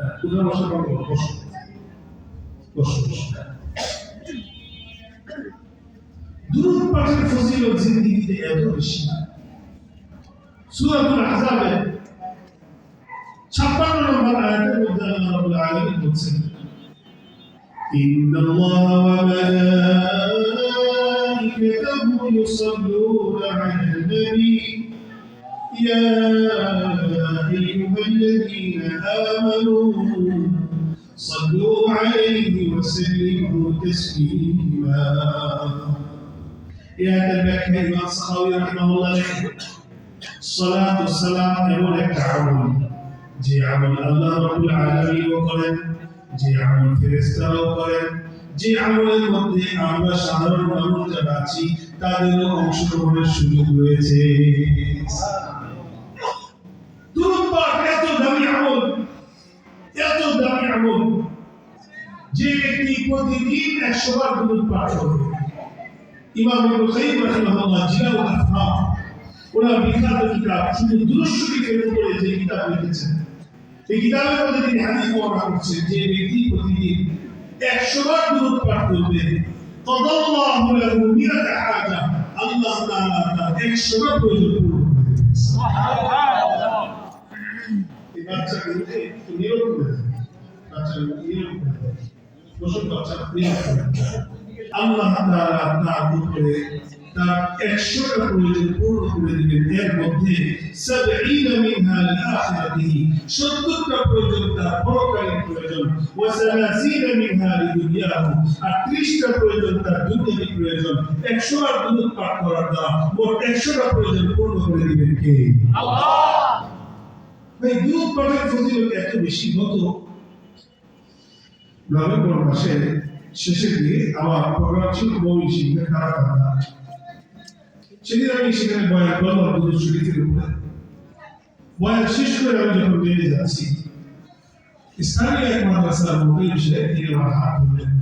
হ্যাঁ, উঠা বসা কম করো বসো বসো বসো দুরূহ পাঠের ফজিলত জিন্দিগিতে এত বেশি সূরাতুল আহজাবে 56 নম্বর আয়াতের মধ্যে আল্লাহ রাব্বুল আলামিন বলছেন إن الله وملائكته يصلون على النبي يا أيها الذين آمنوا صلوا عليه وسلموا تسليما يا تبارك الإمام السخاوي رحمه الله الصلاة والسلام এমন একটা আমল যে আমল আল্লাহ রাব্বুল আলামিন করেন যে আমল ফেরেশতারাও করেন যে আমলের মধ্যে আমরা সাধারণ মানুষ যারা আছি তাদেরও অংশগ্রহণের সুযোগ রয়েছে দুরূদ পাঠ এত দামি আমল এত দামি আমল যে ব্যক্তি প্রতিদিন একশো বার দুরূদ পাঠ করবে ইমাম কাইয়িম রাহিমাহুল্লাহ জিলাউল আফহাম ওনার বিখ্যাত কিতাব শুধু শরীফের উপরে যে কিতাব লিখেছেন এই কিতাবের মধ্যে তিনি হাদিস বর্ণনা করছেন যে ব্যক্তি প্রতিদিন একশো বার দুরূদ পাঠ করবে। কদাল্লাহু লাহু মিয়াতা হাজা আল্লাহ তাআলা তার একশো বার প্রয়োজন পূরণ করবে। এই বাচ্চাগুলোকে একটু করে আল্লাহ তার উপরে তার একশোটা প্রয়োজন পূর্ণ করে দিবেন। এর মধ্যে সত্তরটা প্রয়োজন তার পরকালীন প্রয়োজন। আর ত্রিশটা প্রয়োজন তার দুনিয়াবী প্রয়োজন। একশো বার দুরূদ পাঠ করার দ্বারা মোট একশোটা প্রয়োজন পূর্ণ করে দিবেন কে? ভাই দুধ পাঠের ফজিলত এত বেশি গত নভেম্বর মাসের শেষের দিকে আমার প্রোগ্রাম ছিল বই শিখবে কারা কারা সেদিন আমি সেখানে বয়ান করলাম দুধ শরীফের উপরে বয়ান শেষ করে আমি যখন বেরিয়ে যাচ্ছি, স্থানীয় এক মাদ্রাসার মুখে বিষয়ে তিনি আমার হাত ধরলেন।